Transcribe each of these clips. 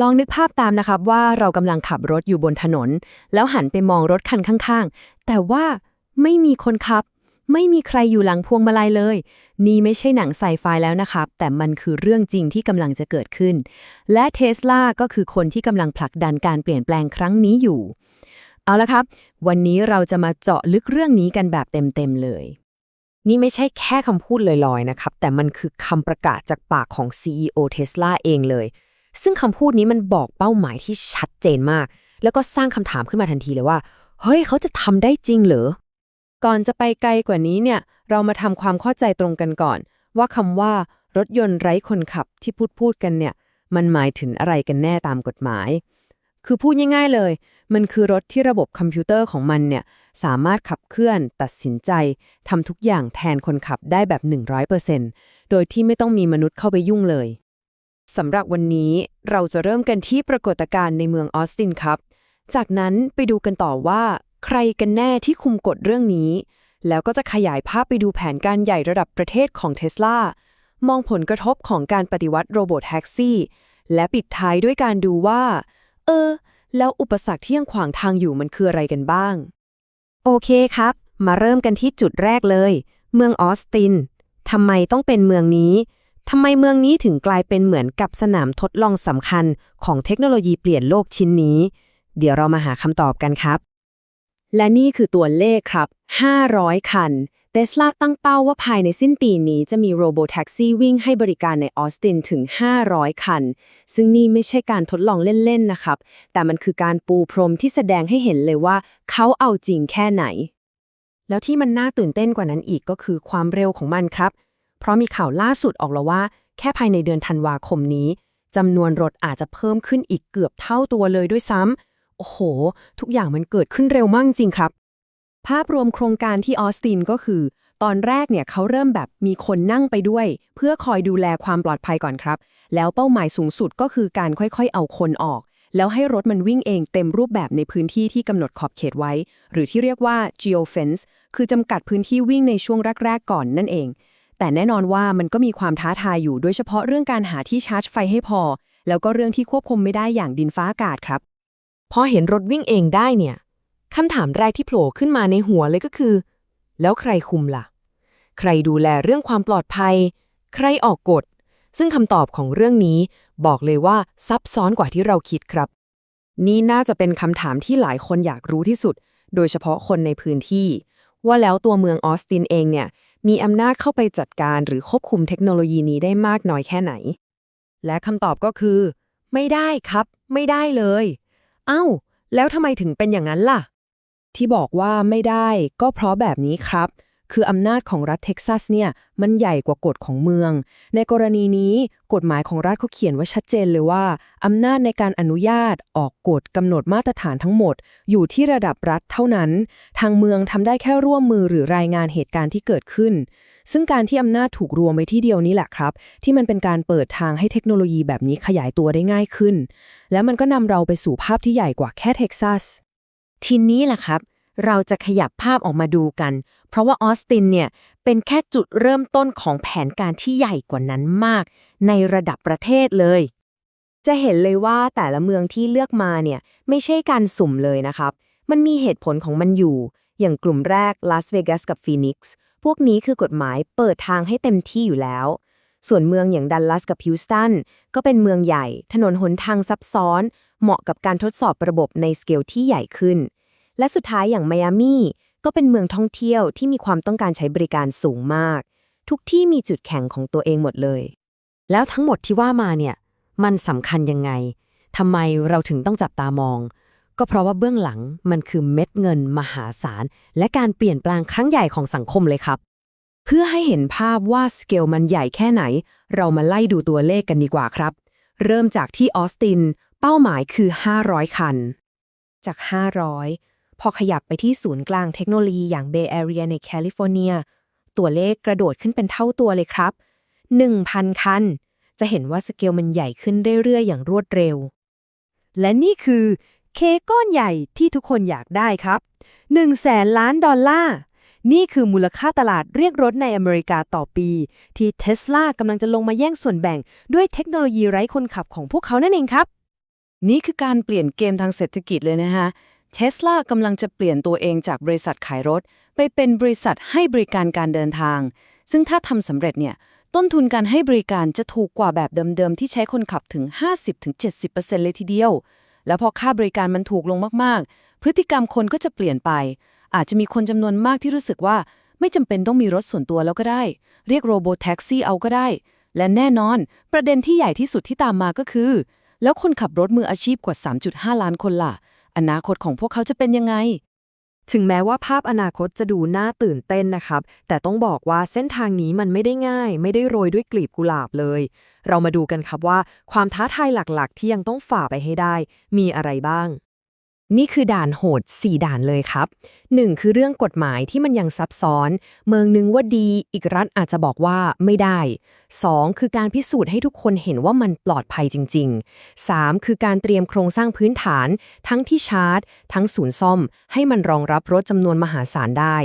ลองนึกภาพตามนะครับว่าเรากำลังขับรถอยู่บนถนน แล้วหันไปมองรถคันข้างๆ แต่ว่าไม่มีคนขับ ไม่มีใครอยู่หลังพวงมาลัยเลย นี่ไม่ใช่หนังไซไฟแล้วนะครับ แต่มันคือเรื่องจริงที่กำลังจะเกิดขึ้น และเทสลาก็คือคนที่กำลังผลักดันการเปลี่ยนแปลงครั้งนี้อยู่ เอาละครับ วันนี้เราจะมาเจาะลึกเรื่องนี้กันแบบเต็มๆเลยนี่ไม่ใช่แค่คำพูดลอยๆ นะครับ แต่มันคือคำประกาศจากปากของ CEO Tesla เองเลย ซึ่งคำพูดนี้มันบอกเป้าหมายที่ชัดเจนมาก แล้วก็สร้างคำถามขึ้นมาทันทีเลยว่า เฮ้ย เขาจะทำได้จริงเหรอ ก่อนจะไปไกลกว่านี้เนี่ย เรามาทำความเข้าใจตรงกันก่อน ว่าคำว่ารถยนต์ไร้คนขับที่พูดพูดกันเนี่ย มันหมายถึงอะไรกันแน่ตามกฎหมาย คือพูดง่าย ๆเลย มันคือรถที่ระบบคอมพิวเตอร์ของมันเนี่ย สามารถขับเคลื่อน ตัดสินใจทำทุกอย่างแทนคนขับได้แบบ 100%โดยที่ไม่ต้องมีมนุษย์เข้าไปยุ่งเลย สำหรับวันนี้เราจะเริ่มกันที่ปรากฏการณ์ในเมืองออสตินครับ จากนั้นไปดูกันต่อว่า ใครกันแน่ที่คุมกฎเรื่องนี้ แล้วก็จะขยายภาพไปดูแผนการใหญ่ระดับประเทศของเทสลามองผลกระทบของการปฏิวัติโรบอทแท็กซี่ และปิดท้ายด้วยการดูว่า เออ แล้วอุปสรรคที่ยังขวางทางอยู่มันคืออะไรกันบ้าง โอเคครับ มาเริ่มกันที่จุดแรกเลย เมืองออสตินทำไมต้องเป็นเมืองนี้ ทำไมเมืองนี้ถึงกลายเป็นเหมือนกับสนามทดลองสำคัญของเทคโนโลยีเปลี่ยนโลกชิ้นนี้ เดี๋ยวเรามาหาคำตอบกันครับ และนี่คือตัวเลขครับ 500 คันเทสลาตั้งเป้าว่าภายในสิ้นปีนี้จะมีโรโบแท็กซี่วิ่งให้บริการในออสตินถึง 500 คัน ซึ่งนี่ไม่ใช่การทดลองเล่น ๆ นะครับ แต่มันคือการปูพรมที่แสดงให้เห็นเลยว่า เขาเอาจริงแค่ไหน แล้วที่มันน่าตื่นเต้นกว่านั้นอีกก็คือความเร็วของมันครับ เพราะมีข่าวล่าสุดออกแล้วว่า แค่ภายในเดือนธันวาคมนี้จำนวนรถอาจจะเพิ่มขึ้นอีกเกือบเท่าตัวเลยด้วยซ้ำโอ้โห ทุกอย่างมันเกิดขึ้นเร็วมากจริงครับ ภาพรวมโครงการที่ออสตินก็คือ ตอนแรกเนี่ยเขาเริ่มแบบมีคนนั่งไปด้วย เพื่อคอยดูแลความปลอดภัยก่อนครับ แล้วเป้าหมายสูงสุดก็คือการค่อยๆ เอาคนออก แล้วให้รถมันวิ่งเองเต็มรูปแบบในพื้นที่ที่กำหนดขอบเขตไว้ หรือที่เรียกว่า geofence คือจำกัดพื้นที่วิ่งในช่วงแรกๆก่อนนั่นเอง แต่แน่นอนว่ามันก็มีความท้าทายอยู่โดยเฉพาะเรื่องการหาที่ชาร์จไฟให้พอ แล้วก็เรื่องที่ควบคุมไม่ได้อย่างดินฟ้าอากาศครับพอเห็นรถวิ่งเองได้เนี่ยคำถามแรกที่โผล่ขึ้นมาในหัวเลยก็คือ แล้วใครคุมล่ะ ใครดูแลเรื่องความปลอดภัย ใครออกกฎ ซึ่งคำตอบของเรื่องนี้บอกเลยว่าซับซ้อนกว่าที่เราคิดครับ นี่น่าจะเป็นคำถามที่หลายคนอยากรู้ที่สุด โดยเฉพาะคนในพื้นที่ ว่าแล้วตัวเมืองออสตินเองเนี่ย มีอำนาจเข้าไปจัดการหรือควบคุมเทคโนโลยีนี้ได้มากน้อยแค่ไหน และคำตอบก็คือ ไม่ได้ครับ ไม่ได้เลย เอ้า แล้วทำไมถึงเป็นอย่างนั้นล่ะ ที่บอกว่าไม่ได้ก็เพราะแบบนี้ครับ คืออำนาจของรัฐเท็กซัสเนี่ยมันใหญ่กว่ากฎของเมือง ในกรณีนี้กฎหมายของรัฐเขาเขียนไว้ชัดเจนเลยว่า อำนาจในการอนุญาตออกกฎกำหนดมาตรฐานทั้งหมด อยู่ที่ระดับรัฐเท่านั้น ทางเมืองทำได้แค่ร่วมมือหรือรายงานเหตุการณ์ที่เกิดขึ้น ซึ่งการที่อำนาจถูกรวมไว้ที่เดียวนี้แหละครับ ที่มันเป็นการเปิดทางให้เทคโนโลยีแบบนี้ขยายตัวได้ง่ายขึ้น และมันก็นำเราไปสู่ภาพที่ใหญ่กว่าแค่เท็กซัสทีนี้แหละครับ เราจะขยับภาพออกมาดูกัน เพราะว่าออสตินเนี่ยเป็นแค่จุดเริ่มต้นของแผนการที่ใหญ่กว่านั้นมาก ในระดับประเทศเลย จะเห็นเลยว่าแต่ละเมืองที่เลือกมาเนี่ยไม่ใช่การสุ่มเลยนะครับ มันมีเหตุผลของมันอยู่ อย่างกลุ่มแรกลาสเวกัสกับฟีนิกซ์พวกนี้คือกฎหมายเปิดทางให้เต็มที่อยู่แล้วส่วนเมืองอย่างดัลลัสกับฮิวสตันก็เป็นเมืองใหญ่ ถนนหนทางซับซ้อน เหมาะกับการทดสอบระบบในสเกลที่ใหญ่ขึ้น และสุดท้ายอย่างไมอามี่ ก็เป็นเมืองท่องเที่ยวที่มีความต้องการใช้บริการสูงมาก ทุกที่มีจุดแข็งของตัวเองหมดเลย แล้วทั้งหมดที่ว่ามาเนี่ย มันสำคัญยังไงทำไมเราถึงต้องจับตามอง ก็เพราะว่าเบื้องหลังมันคือเม็ดเงินมหาศาล และการเปลี่ยนแปลงครั้งใหญ่ของสังคมเลยครับ เพื่อให้เห็นภาพว่าสเกลมันใหญ่แค่ไหน เรามาไล่ดูตัวเลขกันดีกว่าครับ เริ่มจากที่ออสติน เป้าหมายคือ 500 คัน จาก 500 พอขยับไปที่ศูนย์กลางเทคโนโลยีอย่างเบย์แอเรียในแคลิฟอร์เนีย ตัวเลขกระโดดขึ้นเป็นเท่าตัวเลยครับ 1,000 คัน จะเห็นว่าสเกลมันใหญ่ขึ้นเรื่อยๆ อย่างรวดเร็ว และนี่คือเคกก้อนใหญ่ที่ทุกคนอยากได้ครับ1แสนล้านดอลลาร์ นี่คือมูลค่าตลาดเรียกรถในอเมริกาต่อปี ที่เทสลากำลังจะลงมาแย่งส่วนแบ่งด้วยเทคโนโลยีไร้คนขับของพวกเขานั่นเองครับ นี่คือการเปลี่ยนเกมทางเศรษฐกิจเลยนะคะ เทสลากำลังจะเปลี่ยนตัวเองจากบริษัทขายรถ ไปเป็นบริษัทให้บริการการเดินทาง ซึ่งถ้าทำสำเร็จเนี่ย ต้นทุนการให้บริการจะถูกกว่าแบบเดิมๆ ที่ใช้คนขับถึง 50-70%เลยทีเดียว แล้วพอค่าบริการมันถูกลงมากๆ พฤติกรรมคนก็จะเปลี่ยนไป อาจจะมีคนจำนวนมากที่รู้สึกว่า ไม่จำเป็นต้องมีรถส่วนตัวแล้วก็ได้ เรียกโรโบแท็กซี่เอาก็ได้ และแน่นอน ประเด็นที่ใหญ่ที่สุดที่ตามมาก็คือ แล้วคนขับรถมืออาชีพกว่า 3.5 ล้านคนล่ะ อนาคตของพวกเขาจะเป็นยังไง ถึงแม้ว่าภาพอนาคตจะดูน่าตื่นเต้นนะครับ แต่ต้องบอกว่าเส้นทางนี้มันไม่ได้ง่าย ไม่ได้โรยด้วยกลีบกุหลาบเลย เรามาดูกันครับว่า ความท้าทายหลักๆ ที่ยังต้องฝ่าไปให้ได้ มีอะไรบ้าง นี่คือด่านโหด 4 ด่านเลยครับ 1. คือเรื่องกฎหมายที่มันยังซับซ้อน เมืองนึงว่าดี อีกรัฐอาจจะบอกว่าไม่ได้ 2. คือการพิสูจน์ให้ทุกคนเห็นว่ามันปลอดภัยจริง ๆ 3. คือการเตรียมโครงสร้างพื้นฐาน ทั้งที่ชาร์จ ทั้งศูนย์ซ่อม ให้มันรองรับรถจำนวนมหาศาลได้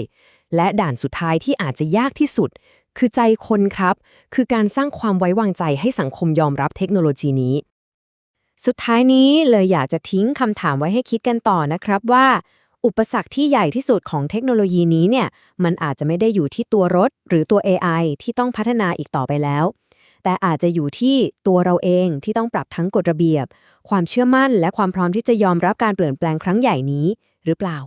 และด่านสุดท้ายที่อาจจะยากที่สุด คือใจคนครับ คือการสร้างความไว้วางใจให้สังคมยอมรับเทคโนโลยีนี้ สุดท้ายนี้เลยอยากจะทิ้งคำถามไว้ให้คิดกันต่อนะครับว่า อุปสรรคที่ใหญ่ที่สุดของเทคโนโลยีนี้เนี่ย มันอาจจะไม่ได้อยู่ที่ตัวรถ หรือตัว AI ที่ต้องพัฒนาอีกต่อไปแล้ว แต่อาจจะอยู่ที่ตัวเราเองที่ต้องปรับทั้งกฎระเบียบ ความเชื่อมั่นและความพร้อมที่จะยอมรับการเปลี่ยนแปลงครั้งใหญ่นี้ หรือเปล่า